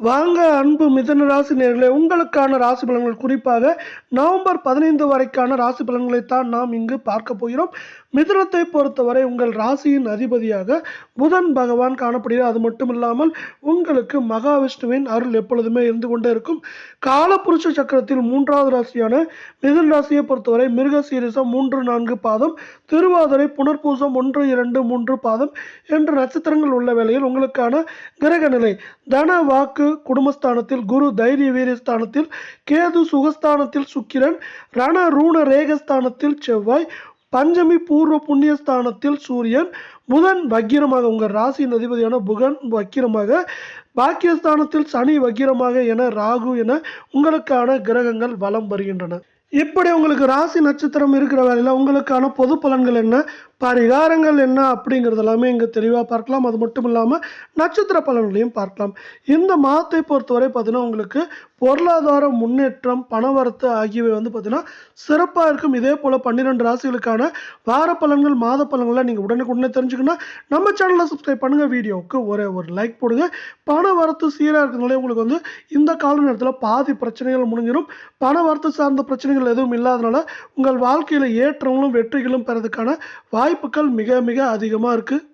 வாங்க அன்பு மிதன ராசி நேர்களை உங்களுக்கான ராசி பலன்கள் குறிப்பாக நவம்பர் பதினைந்து வரைக்கான ராசி பலன்களை தான் நாம் இங்கு பார்க்க போகிறோம். மிதனத்தை பொறுத்தவரை உங்கள் ராசியின் அதிபதியாக புதன் பகவான் காணப்படுகிறார். அது மட்டும் இல்லாமல் உங்களுக்கு மகாவிஷ்ணுவின் அருள் எப்பொழுதுமே இருந்து கொண்டே இருக்கும். காலப்புருஷ சக்கரத்தில் மூன்றாவது ராசியான மிதன் ராசியை பொறுத்தவரை மிருக சீரிசம் மூன்று நான்கு பாதம் திருவாதிரை புனர்பூசம் ஒன்று இரண்டு மூன்று பாதம் என்ற நட்சத்திரங்கள் உள்ள வேளையில் உங்களுக்கான கிரக நிலை தன வாக்கு குடும்பஸ்தானத்தில் குரு தைரிய வீரஸ்தானத்தில் கேது சுகஸ்தானத்தில் சுக்கிரன் ரண ரூண ரேகஸ்தானத்தில் செவ்வாய் பஞ்சமி பூர்வ புண்ணியஸ்தானத்தில் சூரியன் புதன் வக்கிரமாக உங்கள் ராசியின் அதிபதியான புகன் வக்கிரமாக பாக்கியஸ்தானத்தில் சனி வக்கிரமாக என ராகு என உங்களுக்கான கிரகங்கள் வலம் வருகின்றன. இப்படி உங்களுக்கு ராசி நட்சத்திரம் இருக்கிற வேலையில் உங்களுக்கான பொது பலன்கள் என்ன? பரிகாரங்கள் என்ன அப்படிங்கிறது எல்லாமே இங்கே தெளிவாக பார்க்கலாம். அது மட்டும் இல்லாமல் நட்சத்திர பலன்களையும் பார்க்கலாம். இந்த மாதத்தை பொறுத்தவரை பார்த்தீங்கன்னா உங்களுக்கு பொருளாதார முன்னேற்றம் பணவரத்து ஆகியவை வந்து பார்த்திங்கன்னா சிறப்பாக இருக்கும். இதே போல் பன்னிரெண்டு ராசிகளுக்கான வார பலன்கள் மாத பலன்களை நீங்கள் உடனுக்குடனே தெரிஞ்சுக்கணும் நம்ம சேனலை சப்ஸ்கிரைப் பண்ணுங்கள் வீடியோவுக்கு ஒரே ஒரு லைக் போடுங்க. பண வரத்து சீராக இருக்கிறதுனால உங்களுக்கு வந்து இந்த கால நேரத்தில் பாதி பிரச்சனைகள் முடிஞ்சிடும் பணவரத்து சார்ந்த பிரச்சனைகள் எதுவும் இல்லாதனால உங்கள் வாழ்க்கையில் ஏற்றங்களும் வெற்றிகளும் பெறதுக்கான வாய்ப்புகள் மிக மிக அதிகமாக இருக்குது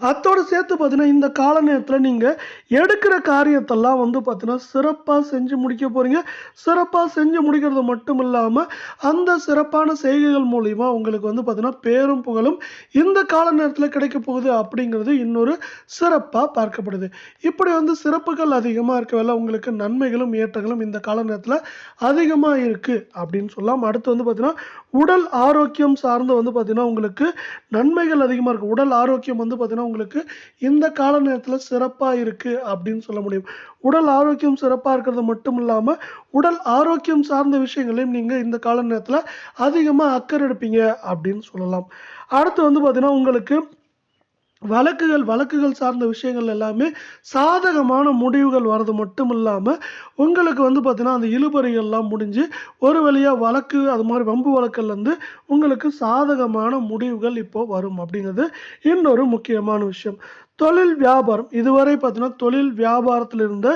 அத்தோடு சேர்த்து பார்த்தீங்கன்னா இந்த கால நேரத்தில் நீங்கள் எடுக்கிற காரியத்தெல்லாம் வந்து பார்த்தீங்கன்னா சிறப்பாக செஞ்சு முடிக்க போகிறீங்க சிறப்பாக செஞ்சு முடிக்கிறது மட்டும் இல்லாமல் அந்த சிறப்பான செய்கைகள் மூலிமா உங்களுக்கு வந்து பார்த்தீங்கன்னா பேரும் புகழும் இந்த கால நேரத்தில் கிடைக்க போகுது அப்படிங்கிறது இன்னொரு சிறப்பாக பார்க்கப்படுது. இப்படி வந்து சிறப்புகள் அதிகமாக இருக்கவில்லை உங்களுக்கு நன்மைகளும் ஏற்றங்களும் இந்த கால நேரத்தில் அதிகமாக இருக்குது அப்படின்னு சொல்லலாம் அடுத்து வந்து பார்த்தீங்கன்னா உடல் ஆரோக்கியம் சார்ந்து வந்து பார்த்தீங்கன்னா உங்களுக்கு நன்மைகள் அதிகமாக இருக்குது உடல் ஆரோக்கியம் வந்து பார்த்தீங்கன்னா உங்களுக்கு இந்த கால நேரத்தில் சிறப்பாக இருக்குது அப்படின்னு சொல்ல முடியும். உடல் ஆரோக்கியம் சிறப்பாக இருக்கிறது மட்டும் இல்லாமல் உடல் ஆரோக்கியம் சார்ந்த விஷயங்களையும் நீங்கள் இந்த கால நேரத்தில் அதிகமாக அக்கறை எடுப்பீங்க அப்படின்னு சொல்லலாம். அடுத்து வந்து பார்த்திங்கன்னா உங்களுக்கு வழக்குகள் வழக்குகள் சார்ந்த விஷயங்கள் எல்லாமே சாதகமான முடிவுகள் வர்றது மட்டும் இல்லாமல் உங்களுக்கு வந்து பார்த்திங்கன்னா அந்த இழுபறிகள்லாம் முடிஞ்சு ஒரு வழியாக வழக்கு அது மாதிரி வம்பு வழக்குலேருந்து உங்களுக்கு சாதகமான முடிவுகள் இப்போது வரும் அப்படிங்கிறது இன்னொரு முக்கியமான விஷயம். தொழில் வியாபாரம். இதுவரை பார்த்தீங்கன்னா தொழில் வியாபாரத்தில் இருந்த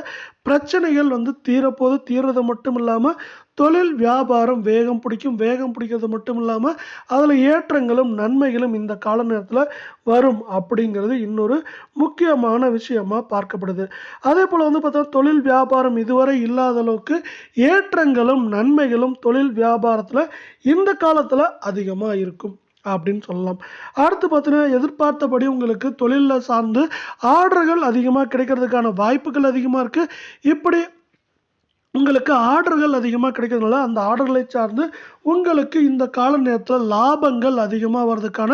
பிரச்சனைகள் வந்து தீரப்போது தீர்றது மட்டும் இல்லாமல் தொழில் வியாபாரம் வேகம் பிடிக்கும் வேகம் பிடிக்கிறது மட்டும் இல்லாமல் அதில் ஏற்றங்களும் நன்மைகளும் இந்த கால நேரத்தில் வரும் அப்படிங்கிறது இன்னொரு முக்கியமான விஷயமா பார்க்கப்படுது. அதே போல் வந்து பார்த்தா தொழில் வியாபாரம் இதுவரை இல்லாத அளவுக்கு ஏற்றங்களும் நன்மைகளும் தொழில் வியாபாரத்தில் இந்த காலத்தில் அதிகமாக இருக்கும். அப்படின்னு சொல்லலாம். அடுத்து பார்த்தீங்கன்னா எதிர்பார்த்தபடி உங்களுக்கு தொழிலில் சார்ந்து ஆர்டர்கள் அதிகமாக கிடைக்கிறதுக்கான வாய்ப்புகள் அதிகமாக இருக்குது இப்படி உங்களுக்கு ஆர்டர்கள் அதிகமாக கிடைக்கிறதுனால அந்த ஆர்டர்களை சார்ந்து உங்களுக்கு இந்த கால நேரத்தில் லாபங்கள் அதிகமாக வர்றதுக்கான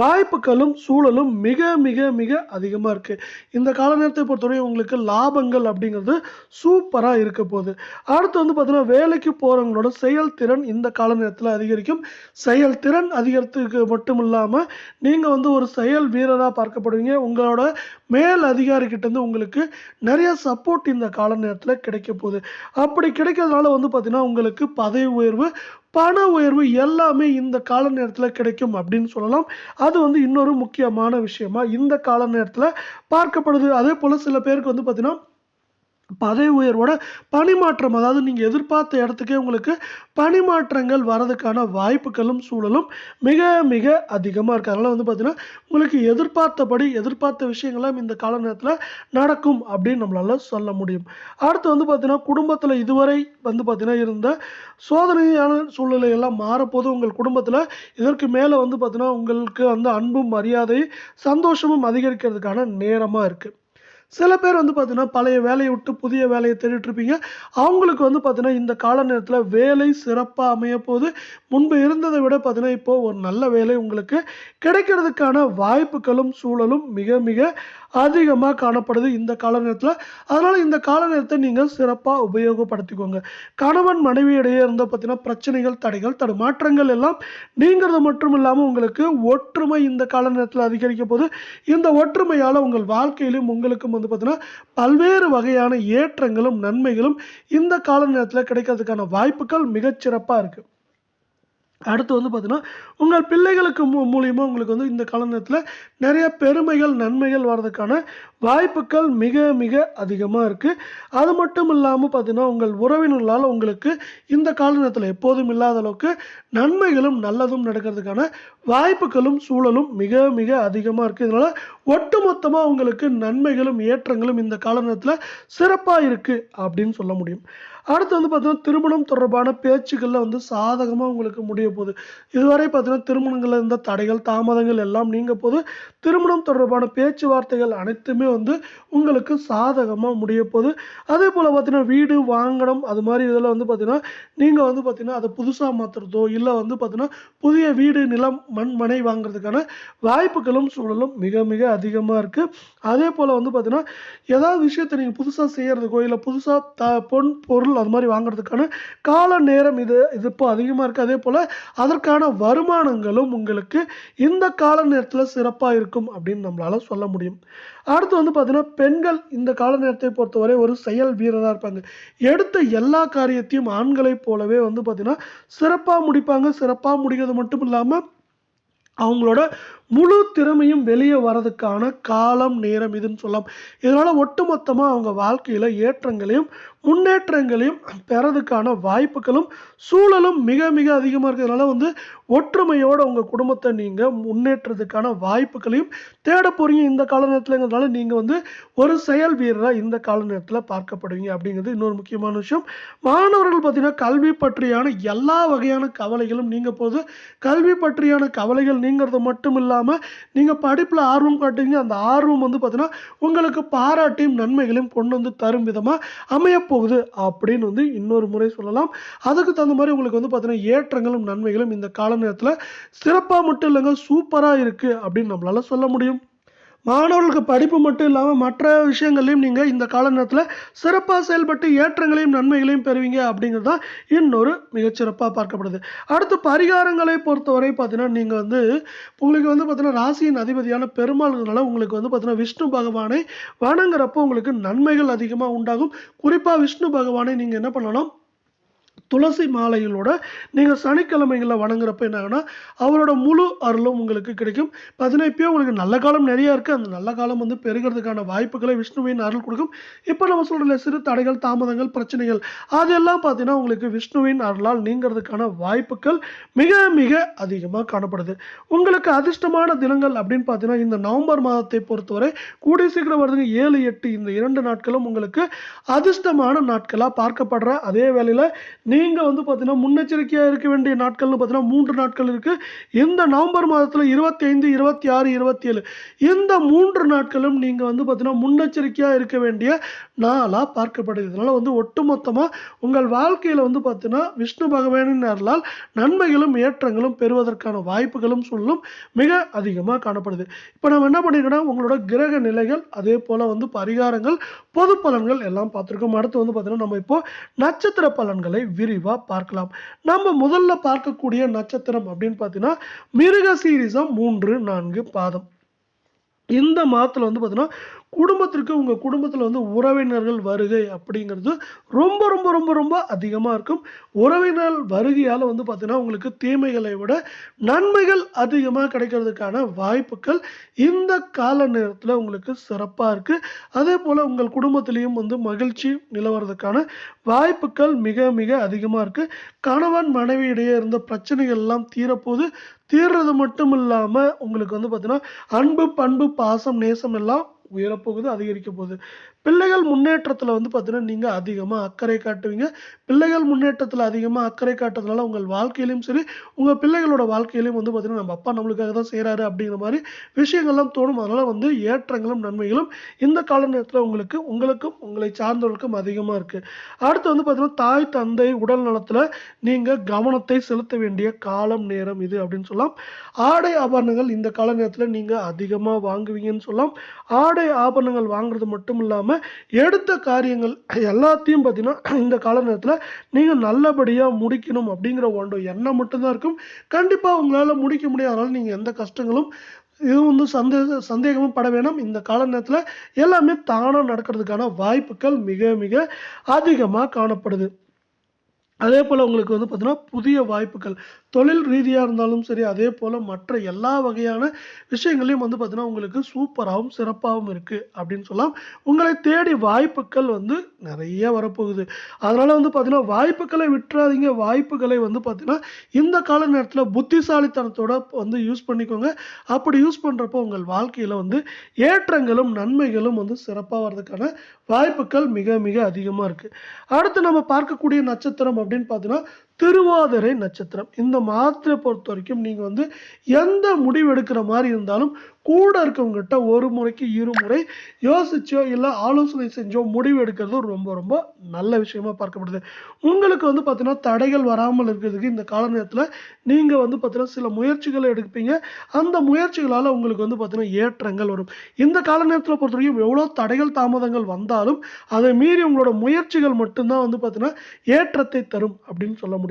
வாய்ப்புகளும் சூழலும் மிக மிக மிக அதிகமாக இருக்குது இந்த கால நேரத்தை பொறுத்தவரை உங்களுக்கு லாபங்கள் அப்படிங்கிறது சூப்பராக இருக்க போகுது. அடுத்து வந்து பார்த்திங்கன்னா வேலைக்கு போகிறவங்களோட செயல்திறன் இந்த கால நேரத்தில் அதிகரிக்கும். செயல்திறன் அதிகரித்துக்கு மட்டும் இல்லாமல் நீங்கள் வந்து ஒரு செயல் வீரராக பார்க்கப்படுவீங்க. உங்களோட மேல் அதிகாரிகிட்டேருந்து உங்களுக்கு நிறைய சப்போர்ட் இந்த கால நேரத்தில் கிடைக்க போகுது. அப்படி கிடைக்கிறதுனால வந்து பார்த்தீங்கன்னா உங்களுக்கு பதவி உயர்வு பண உயர்வு எல்லாமே இந்த கால நேரத்தில் கிடைக்கும் அப்படின்னு சொல்லலாம். அது வந்து இன்னொரு முக்கியமான விஷயமா இந்த கால நேரத்தில் பார்க்கப்படுது. அதே போல் சில பேருக்கு வந்து பார்த்திங்கன்னா பதவி உயர்வோட பணிமாற்றம் அதாவது நீங்கள் எதிர்பார்த்த இடத்துக்கே உங்களுக்கு பணிமாற்றங்கள் வரதுக்கான வாய்ப்புகளும் சூழலும் மிக மிக அதிகமாக இருக்குது அதனால் வந்து பார்த்திங்கன்னா உங்களுக்கு எதிர்பார்த்தபடி எதிர்பார்த்த விஷயங்கள்லாம் இந்த கால நேரத்தில் நடக்கும் அப்படின்னு நம்மளால சொல்ல முடியும். அடுத்து வந்து பார்த்தீங்கன்னா குடும்பத்தில் இதுவரை வந்து பார்த்திங்கன்னா இருந்த சோதனையான சூழ்நிலையெல்லாம் மாறப்போது உங்கள் குடும்பத்தில் இதற்கு மேலே வந்து பார்த்திங்கன்னா உங்களுக்கு வந்து அன்பும் மரியாதை சந்தோஷமும் அதிகரிக்கிறதுக்கான நேரமாக இருக்குது சில பேர் வந்து பார்த்தீங்கன்னா பழைய வேலையை விட்டு புதிய வேலையை தேடிட்டு இருப்பீங்க. அவங்களுக்கு வந்து பார்த்தீங்கன்னா இந்த கால நேரத்தில் வேலை சிறப்பாக அமைய போது முன்பு இருந்ததை விட பார்த்தீங்கன்னா இப்போ ஒரு நல்ல வேலை உங்களுக்கு கிடைக்கிறதுக்கான வாய்ப்புகளும் சூழலும் மிக மிக அதிகமாக காணப்படுது இந்த கால நேரத்தில் அதனால் இந்த கால நேரத்தை நீங்கள் சிறப்பாக உபயோகப்படுத்திக்கோங்க. கணவன் மனைவி இடையே இருந்த பார்த்தீங்கன்னா பிரச்சனைகள் தடைகள் தடுமாற்றங்கள் எல்லாம் நீங்கிறது மட்டும் இல்லாமல் உங்களுக்கு ஒற்றுமை இந்த கால நேரத்தில் அதிகரிக்க போது இந்த ஒற்றுமையால் உங்கள் வாழ்க்கையிலும் உங்களுக்கும் வந்து பார்த்தீங்கன்னா பல்வேறு வகையான ஏற்றங்களும் நன்மைகளும் இந்த கால நேரத்தில் கிடைக்கிறதுக்கான வாய்ப்புகள் மிகச்சிறப்பாக இருக்குது அடுத்து வந்து பார்த்திங்கன்னா உங்கள் பிள்ளைகளுக்கு மூ மூலியமா உங்களுக்கு வந்து இந்த காலநேரத்தில் நிறைய பெருமைகள் நன்மைகள் வர்றதுக்கான வாய்ப்புகள் மிக மிக அதிகமாக இருக்குது அது மட்டும் இல்லாமல் பார்த்திங்கன்னா உங்கள் உறவினர்களால் உங்களுக்கு இந்த காலநேரத்தில் எப்போதும் இல்லாத அளவுக்கு நன்மைகளும் நல்லதும் நடக்கிறதுக்கான வாய்ப்புகளும் சூழலும் மிக மிக அதிகமாக இருக்குது இதனால் ஒட்டுமொத்தமாக உங்களுக்கு நன்மைகளும் ஏற்றங்களும் இந்த காலநேரத்தில் சிறப்பாக இருக்குது அப்படின்னு சொல்ல முடியும். அடுத்து வந்து பார்த்தீங்கன்னா திருமணம் தொடர்பான பேச்சுக்களில் வந்து சாதகமாக உங்களுக்கு முடிய போகுது. இதுவரை பார்த்தீங்கன்னா திருமணங்களில் இருந்த தடைகள் தாமதங்கள் எல்லாம் நீங்க போது திருமணம் தொடர்பான பேச்சுவார்த்தைகள் அனைத்துமே வந்து உங்களுக்கு சாதகமாக முடிய போகுது அதே போல் பார்த்தீங்கன்னா வீடு வாங்கணும் அது மாதிரி இதில் வந்து பார்த்தீங்கன்னா நீங்கள் வந்து பார்த்தீங்கன்னா அதை புதுசாக மாற்றுறதோ இல்லை வந்து பார்த்தீங்கன்னா புதிய வீடு நிலம் மண் மனை வாங்குறதுக்கான வாய்ப்புகளும் சூழலும் மிக மிக அதிகமாக இருக்குது அதே போல் வந்து பார்த்தீங்கன்னா ஏதாவது விஷயத்தை நீங்கள் புதுசாக செய்கிறதுக்கோ இல்லை புதுசாக த பொன் பொருள் அது மாதிரி வாங்குறதுக்கான கால நேரம் இது இது இப்போ அதிகமாக இருக்குது அதே போல் அதற்கான வருமானங்களும் உங்களுக்கு இந்த கால நேரத்தில் சிறப்பாக இருக்கும் அப்படின்னு நம்மளால் சொல்ல முடியும். அடுத்து வந்து பார்த்தீங்கன்னா பெண்கள் இந்த கால நேரத்தை பொறுத்தவரை ஒரு செயல் வீரராக இருப்பாங்க. எடுத்த எல்லா காரியத்தையும் ஆண்களைப் போலவே வந்து பார்த்திங்கன்னா சிறப்பாக முடிப்பாங்க. சிறப்பாக முடிக்கிறது மட்டும் இல்லாமல் அவங்களோட முழு திறமையும் வெளியே வர்றதுக்கான காலம் நேரம் இதுன்னு சொல்லலாம். இதனால் ஒட்டுமொத்தமாக அவங்க வாழ்க்கையில் ஏற்றங்களையும் முன்னேற்றங்களையும் பெறதுக்கான வாய்ப்புகளும் சூழலும் மிக மிக அதிகமாக இருக்கிறதுனால வந்து ஒற்றுமையோடு உங்கள் குடும்பத்தை நீங்கள் முன்னேற்றத்துக்கான வாய்ப்புகளையும் தேட போகிறீங்க இந்த கால நேரத்தில்ங்கிறதுனால நீங்கள் வந்து ஒரு செயல் வீரராக இந்த கால நேரத்தில் பார்க்கப்படுவீங்க அப்படிங்கிறது இன்னொரு முக்கியமான விஷயம். மாணவர்கள் பார்த்திங்கன்னா கல்வி பற்றியான எல்லா வகையான கவலைகளும் நீங்கள் போது கல்வி பற்றியான கவலைகள் நீங்கிறது மட்டும் இல்லாமல் நீங்கள் படிப்பில் ஆர்வம் காட்டுவீங்க அந்த ஆர்வம் வந்து பார்த்தீங்கன்னா உங்களுக்கு பாராட்டியும் நன்மைகளையும் கொண்டு வந்து தரும் விதமாக அமையப்போகுது அப்படின்னு வந்து இன்னொரு முறை சொல்லலாம். அதுக்கு தகுந்த மாதிரி உங்களுக்கு வந்து பார்த்தீங்கன்னா ஏற்றங்களும் நன்மைகளும் இந்த கால நேரத்தில் சிறப்பாக மட்டும் இல்லைங்க சூப்பராக இருக்குது அப்படின்னு நம்மளால சொல்ல முடியும். மாணவர்களுக்கு படிப்பு மட்டும் இல்லாமல் மற்ற விஷயங்களையும் நீங்கள் இந்த கால நேரத்தில் சிறப்பாக செயல்பட்டு ஏற்றங்களையும் நன்மைகளையும் பெறுவீங்க அப்படிங்கிறது தான் இன்னொரு மிகச்சிறப்பாக பார்க்கப்படுது. அடுத்து பரிகாரங்களை பொறுத்தவரை பார்த்தீங்கன்னா நீங்கள் வந்து உங்களுக்கு வந்து பார்த்தீங்கன்னா ராசியின் அதிபதியான பெருமாள்னால உங்களுக்கு வந்து பார்த்தீங்கன்னா விஷ்ணு பகவானை வணங்குறப்போ உங்களுக்கு நன்மைகள் அதிகமாக உண்டாகும். குறிப்பாக விஷ்ணு பகவானை நீங்கள் என்ன பண்ணலாம்? துளசி மாலைகளோட நீங்கள் சனிக்கிழமைகளில் வணங்குறப்ப என்ன அவரோட முழு அருளும் உங்களுக்கு கிடைக்கும். பார்த்தீங்கன்னா இப்போயும் உங்களுக்கு நல்ல காலம் நிறையா இருக்குது அந்த நல்ல காலம் வந்து பெருகிறதுக்கான வாய்ப்புகளை விஷ்ணுவின் அருள் கொடுக்கும். இப்போ நம்ம சொல்கிற சிறு தடைகள் தாமதங்கள் பிரச்சனைகள் அதெல்லாம் பார்த்தீங்கன்னா உங்களுக்கு விஷ்ணுவின் அருளால் நீங்கிறதுக்கான வாய்ப்புகள் மிக மிக அதிகமாக காணப்படுது. உங்களுக்கு அதிர்ஷ்டமான தினங்கள் அப்படின்னு பார்த்தீங்கன்னா இந்த நவம்பர் மாதத்தை பொறுத்தவரை கூடிய சீக்கிரம் வருதுங்க. ஏழு எட்டு இந்த இரண்டு நாட்களும் உங்களுக்கு அதிர்ஷ்டமான நாட்களாக பார்க்கப்படுற அதே வேளையில் நீங்கள் வந்து பார்த்தீங்கன்னா முன்னெச்சரிக்கையாக இருக்க வேண்டிய நாட்கள்னு பார்த்தீங்கன்னா மூன்று நாட்கள் இருக்குது இந்த நவம்பர் மாதத்தில் இருபத்தி ஐந்து இருபத்தி ஆறு இருபத்தி ஏழு இந்த மூன்று நாட்களும் நீங்கள் வந்து பார்த்தீங்கன்னா முன்னெச்சரிக்கையாக இருக்க வேண்டிய நாளாக பார்க்கப்படுது. இதனால் வந்து ஒட்டுமொத்தமாக உங்கள் வாழ்க்கையில் வந்து பார்த்தீங்கன்னா விஷ்ணு பகவானின் அருளால் நன்மைகளும் ஏற்றங்களும் பெறுவதற்கான வாய்ப்புகளும் சொல்லும் மிக அதிகமாக காணப்படுது. இப்போ நம்ம என்ன பண்ணிருக்கோம்னா உங்களோட கிரக நிலைகள் அதே போல் வந்து பரிகாரங்கள் பொது பலன்கள் எல்லாம் பார்த்துருக்கோம். அடுத்து வந்து பார்த்தீங்கன்னா நம்ம இப்போ நட்சத்திர பலன்களை விரிவாக பார்க்கலாம். நம்ம முதல்ல பார்க்கக்கூடிய நட்சத்திரம் அப்படின்னு பார்த்தீங்கன்னா மிருக சீரிசம் மூன்று நான்கு பாதம். இந்த மாதத்தில் வந்து பார்த்திங்கன்னா குடும்பத்திற்கு உங்கள் குடும்பத்தில் வந்து உறவினர்கள் வருகை அப்படிங்கிறது ரொம்ப ரொம்ப ரொம்ப ரொம்ப அதிகமாக இருக்கும். உறவினர் வருகையால் வந்து பார்த்திங்கன்னா உங்களுக்கு தீமைகளை விட நன்மைகள் அதிகமாக கிடைக்கிறதுக்கான வாய்ப்புகள் இந்த கால நேரத்தில் உங்களுக்கு சிறப்பாக இருக்குது அதே போல் உங்கள் குடும்பத்திலையும் வந்து மகிழ்ச்சி நிலவுறதுக்கான வாய்ப்புகள் மிக மிக அதிகமாக இருக்குது கணவன் மனைவியிடையே இருந்த பிரச்சனைகள் எல்லாம் தீரப்போது தீர்றது மட்டும் இல்லாமல் உங்களுக்கு வந்து பார்த்தீங்கன்னா அன்பு பண்பு பாசம் நேசம் எல்லாம் உயரப்போகுது அதிகரிக்க போகுது. பிள்ளைகள் முன்னேற்றத்தில் வந்து பார்த்தீங்கன்னா நீங்கள் அதிகமாக அக்கறை காட்டுவீங்க. பிள்ளைகள் முன்னேற்றத்தில் அதிகமாக அக்கறை காட்டுறதுனால உங்கள் வாழ்க்கையிலையும் சரி உங்கள் பிள்ளைகளோட வாழ்க்கையிலையும் வந்து பார்த்தீங்கன்னா நம்ம அப்பா நம்மளுக்காக தான் செய்கிறாரு அப்படிங்கிற மாதிரி விஷயங்கள்லாம் தோணும். அதனால் வந்து ஏற்றங்களும் நன்மைகளும் இந்த கால நேரத்தில் உங்களுக்கு உங்களுக்கும் உங்களை சார்ந்தவர்களுக்கும் அதிகமாக இருக்குது அடுத்து வந்து பார்த்தீங்கன்னா தாய் தந்தை உடல் நலத்தில் நீங்கள் கவனத்தை செலுத்த வேண்டிய காலம் நேரம் இது அப்படின்னு சொல்லலாம். ஆடை ஆபரணங்கள் இந்த கால நேரத்தில் நீங்கள் அதிகமாக வாங்குவீங்கன்னு சொல்லலாம். ஆடை ஆபரணங்கள் வாங்குறது மட்டும் இல்லாமல் எடுத்த காரியங்கள் எல்லாத்தையும் பார்த்தீங்கன்னா இந்த கால நேரத்தில் நீங்கள் நல்லபடியாக முடிக்கணும் அப்படிங்கிற ஒன்று எண்ணம் மட்டும்தான் இருக்கும். கண்டிப்பாக உங்களால் முடிக்க முடியாதனால நீங்கள் எந்த கஷ்டங்களும் இது வந்து சந்தே சந்தேகமும் பட வேணாம். இந்த கால நேரத்தில் எல்லாமே தானாக நடக்கிறதுக்கான வாய்ப்புகள் மிக மிக அதிகமாக காணப்படுது. அதே போல் உங்களுக்கு வந்து பார்த்தீங்கன்னா புதிய வாய்ப்புகள் தொழில் ரீதியாக இருந்தாலும் சரி அதே போல் மற்ற எல்லா வகையான விஷயங்களையும் வந்து பார்த்தீங்கன்னா உங்களுக்கு சூப்பராகவும் சிறப்பாகவும் இருக்குது அப்படின்னு சொல்லலாம். உங்களை தேடி வாய்ப்புகள் வந்து நிறைய வரப்போகுது. அதனால் வந்து பார்த்தீங்கன்னா வாய்ப்புகளை விட்டுறாதீங்க. வாய்ப்புகளை வந்து பார்த்தீங்கன்னா இந்த கால நேரத்தில் புத்திசாலித்தனத்தோட வந்து யூஸ் பண்ணிக்கோங்க. அப்படி யூஸ் பண்ணுறப்போ உங்கள் வாழ்க்கையில் வந்து ஏற்றங்களும் நன்மைகளும் வந்து சிறப்பாக வர்றதுக்கான வாய்ப்புகள் மிக மிக அதிகமாக இருக்குது அடுத்து நம்ம பார்க்கக்கூடிய நட்சத்திரம் அப்படின்னு பார்த்தீங்கன்னா திருவாதிரை நட்சத்திரம். இந்த மாதத்தை பொறுத்த வரைக்கும் நீங்கள் வந்து எந்த முடிவு எடுக்கிற மாதிரி இருந்தாலும் கூட இருக்கவங்ககிட்ட ஒரு முறைக்கு இருமுறை யோசிச்சோ இல்லை ஆலோசனை செஞ்சோ முடிவு எடுக்கிறது ரொம்ப ரொம்ப நல்ல விஷயமா பார்க்கப்படுது. உங்களுக்கு வந்து பார்த்தீங்கன்னா தடைகள் வராமல் இருக்கிறதுக்கு இந்த கால நேரத்தில் நீங்கள் வந்து பார்த்தீங்கன்னா சில முயற்சிகளை எடுப்பீங்க. அந்த முயற்சிகளால் உங்களுக்கு வந்து பார்த்தீங்கன்னா ஏற்றங்கள் வரும். இந்த கால நேரத்தில் பொறுத்த வரைக்கும் எவ்வளோ தடைகள் தாமதங்கள் வந்தாலும் அதை மீறி உங்களோட முயற்சிகள் மட்டும்தான் வந்து பார்த்தீங்கன்னா ஏற்றத்தை தரும் அப்படின்னு சொல்ல முடியும்.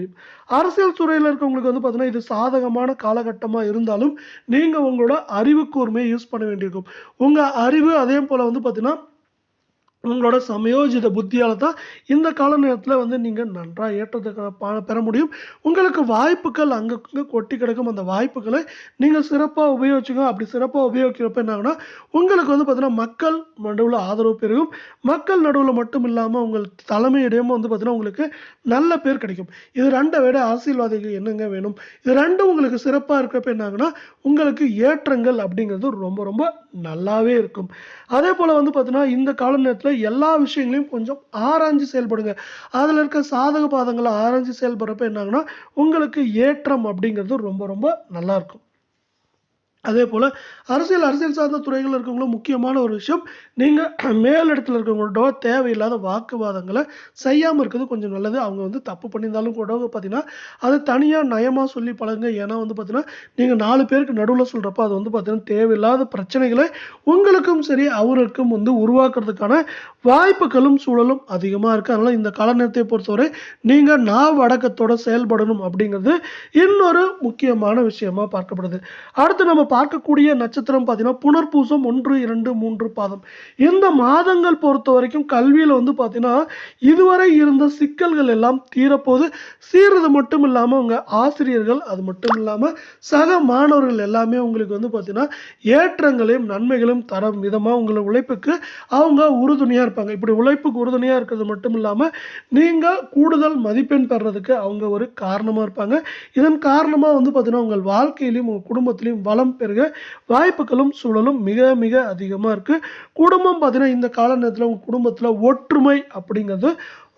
அரசியல் துறையில் இருக்கவங்களுக்கு வந்து பார்த்தீங்கன்னா இது சாதகமான காலகட்டமாக இருந்தாலும் நீங்கள் உங்களோட அறிவு கூர்மையை யூஸ் பண்ண வேண்டியிருக்கும். உங்கள் அறிவு அதே போல் வந்து பார்த்தீங்கன்னா உங்களோட சமயோஜித புத்தியால் தான் இந்த கால நேரத்தில் வந்து நீங்கள் நன்றாக ஏற்றத்தை பெற முடியும். உங்களுக்கு வாய்ப்புகள் அங்கங்கே கொட்டி கிடக்கும். அந்த வாய்ப்புகளை நீங்கள் சிறப்பாக உபயோகிச்சுங்க. அப்படி சிறப்பாக உபயோகிக்கிறப்ப என்னாங்கன்னா உங்களுக்கு வந்து பார்த்தீங்கன்னா மக்கள் நடுவில் ஆதரவு பெருகும். மக்கள் நடுவில் மட்டும் இல்லாமல் உங்கள் தலைமையிடமும் வந்து பார்த்தீங்கன்னா உங்களுக்கு நல்ல பேர் கிடைக்கும். இது ரெண்டை விட ஆசீர்வாதிகள் என்னங்க வேணும்? இது ரெண்டும் உங்களுக்கு சிறப்பாக இருக்கிறப்ப என்னாங்கன்னா உங்களுக்கு ஏற்றங்கள் அப்படிங்கிறது ரொம்ப ரொம்ப நல்லாவே இருக்கும். அதே போல் வந்து பார்த்தீங்கன்னா இந்த கால நேரத்தில் எல்லா விஷயங்களையும் கொஞ்சம் ஆராய்ஞ்சு செயல்படுங்க. அதில் இருக்க சாதக பாதங்களை ஆராய்ஞ்சு செயல்படுறப்ப என்ன உங்களுக்கு ஏற்றம் அப்படிங்கிறது ரொம்ப ரொம்ப நல்லா இருக்கும். அதே போல் அரசியல் அரசியல் சார்ந்த துறைகளில் இருக்கவங்களும் முக்கியமான ஒரு விஷயம். நீங்கள் மேலிடத்தில் இருக்கவங்களோட தேவையில்லாத வாக்குவாதங்களை செய்யாமல் இருக்கிறது கொஞ்சம் நல்லது. அவங்க வந்து தப்பு பண்ணியிருந்தாலும் கூட பார்த்தீங்கன்னா அதை தனியாக நயமாக சொல்லி பழகுங்க. ஏன்னா வந்து பார்த்தீங்கன்னா நீங்கள் நாலு பேருக்கு நடுவில் சொல்கிறப்ப அது வந்து பார்த்தீங்கன்னா தேவையில்லாத பிரச்சனைகளை உங்களுக்கும் சரி அவருக்கும் வந்து உருவாக்குறதுக்கான வாய்ப்புகளும் சூழலும் அதிகமாக இருக்குது அதனால் இந்த கால நேரத்தை பொறுத்தவரை நீங்கள் நான் வடக்கத்தோட செயல்படணும் அப்படிங்கிறது இன்னொரு முக்கியமான விஷயமா பார்க்கப்படுது. அடுத்து நம்ம பார்க்கக்கூடிய நட்சத்திரம் பார்த்தீங்கன்னா புனர்பூசம் ஒன்று இரண்டு மூன்று பாதம். இந்த மாதங்கள் பொறுத்த வரைக்கும் கல்வியில் வந்து பார்த்தீங்கன்னா இதுவரை இருந்த சிக்கல்கள் எல்லாம் தீரப்போது சீர்றது மட்டும் இல்லாமல் உங்கள் ஆசிரியர்கள் அது மட்டும் இல்லாமல் சக மாணவர்கள் எல்லாமே உங்களுக்கு வந்து பார்த்தீங்கன்னா ஏற்றங்களையும் நன்மைகளையும் தரும் விதமாக உங்களை உழைப்புக்கு அவங்க உறுதுணையாக இருப்பாங்க. இப்படி உழைப்புக்கு உறுதுணையாக இருக்கிறது மட்டும் இல்லாமல் நீங்கள் கூடுதல் மதிப்பெண் பெறுறதுக்கு அவங்க ஒரு காரணமாக இருப்பாங்க. இதன் காரணமாக வந்து பார்த்தீங்கன்னா உங்கள் வாழ்க்கையிலையும் உங்கள் குடும்பத்திலையும் வளம் பெருக வாய்ப்புகளும் சூழலும் மிக மிக அதிகமாக இருக்குது குடும்பம் பார்த்தீங்கன்னா இந்த கால நேரத்தில் உங்கள் குடும்பத்தில் ஒற்றுமை அப்படிங்கிறது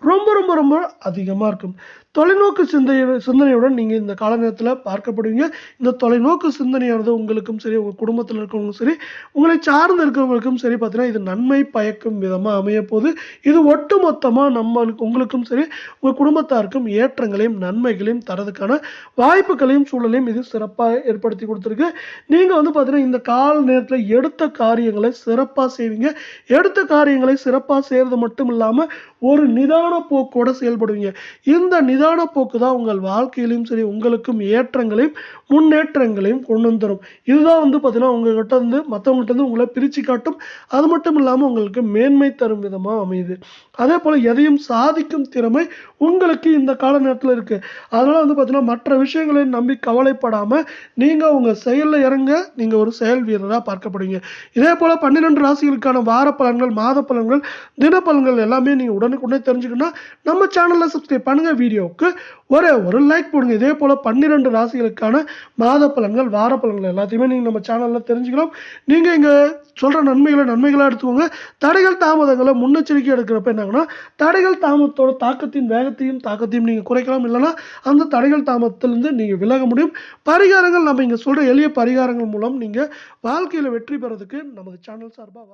ரொம்ப ரொம்ப ரொம்ப அதிகமாக இருக்கும். தொலைநோக்கு சிந்தனை சிந்தனையுடன் நீங்கள் இந்த கால நேரத்தில் பார்க்கப்படுவீங்க. இந்த தொலைநோக்கு சிந்தனையானது உங்களுக்கும் சரி உங்கள் குடும்பத்தில் இருக்கவங்களுக்கும் சரி உங்களை சார்ந்து இருக்கிறவங்களுக்கும் சரி பார்த்தீங்கன்னா இது நன்மை பயக்கும் விதமாக அமைய போகுது. இது ஒட்டு மொத்தமாக நம்மளுக்கு உங்களுக்கும் சரி உங்கள் குடும்பத்தாருக்கும் ஏற்றங்களையும் நன்மைகளையும் தரதுக்கான வாய்ப்புகளையும் சூழலையும் இது சிறப்பாக ஏற்படுத்தி கொடுத்துருக்கு. நீங்கள் வந்து பார்த்தீங்கன்னா இந்த கால நேரத்தில் எடுத்த காரியங்களை சிறப்பாக செய்வீங்க. எடுத்த காரியங்களை சிறப்பாக செய்கிறது மட்டும் இல்லாமல் ஒரு நிதான போக்கோட செயல்படுவீங்க. இந்த நிதான போக்கு தான் உங்கள் வாழ்க்கையிலையும் சரி உங்களுக்கும் ஏற்றங்களையும் முன்னேற்றங்களையும் கொண்டு வந்து தரும் இதுதான் வந்து பார்த்தீங்கன்னா உங்கள்கிட்ட இருந்து மற்றவங்ககிட்ட இருந்து உங்களை பிரித்து காட்டும். அது மட்டும் இல்லாமல் உங்களுக்கு மேன்மை தரும் விதமாக அமையுது. அதே போல் எதையும் சாதிக்கும் திறமை உங்களுக்கு இந்த கால நேரத்தில் இருக்குது அதனால் வந்து பார்த்தீங்கன்னா மற்ற விஷயங்களை நம்பி கவலைப்படாமல் நீங்கள் உங்கள் செயலில் இறங்க நீங்கள் ஒரு செயல் வீரராக பார்க்கப்படுவீங்க. இதே போல் பன்னிரெண்டு ராசிகளுக்கான வார பலன்கள் மாத பலன்கள் தினப்பலன்கள் எல்லாமே நீங்கள் உடனுக்குடனே தெரிஞ்சுக்கணும்னா நம்ம சேனலில் சப்ஸ்கிரைப் பண்ணுங்கள் வீடியோ வீடியோவுக்கு ஒரே ஒரு லைக் போடுங்க. இதே போல் பன்னிரெண்டு ராசிகளுக்கான மாத பலன்கள் வார பலன்கள் எல்லாத்தையுமே நீங்கள் நம்ம சேனலில் தெரிஞ்சுக்கலாம் நீங்கள் இங்கே சொல்கிற நன்மைகளை நன்மைகளாக எடுத்துக்கோங்க. தடைகள் தாமதங்களை முன்னெச்சரிக்கை எடுக்கிறப்ப என்னங்கன்னா தடைகள் தாமதத்தோட தாக்கத்தின் வேகத்தையும் தாக்கத்தையும் நீங்கள் குறைக்கலாம். இல்லைன்னா அந்த தடைகள் தாமதத்திலிருந்து நீங்கள் விலக முடியும். பரிகாரங்கள் நம்ம இங்கே சொல்கிற எளிய பரிகாரங்கள் மூலம் நீங்கள் வாழ்க்கையில் வெற்றி பெறதுக்கு நமது சேனல் சார்பாக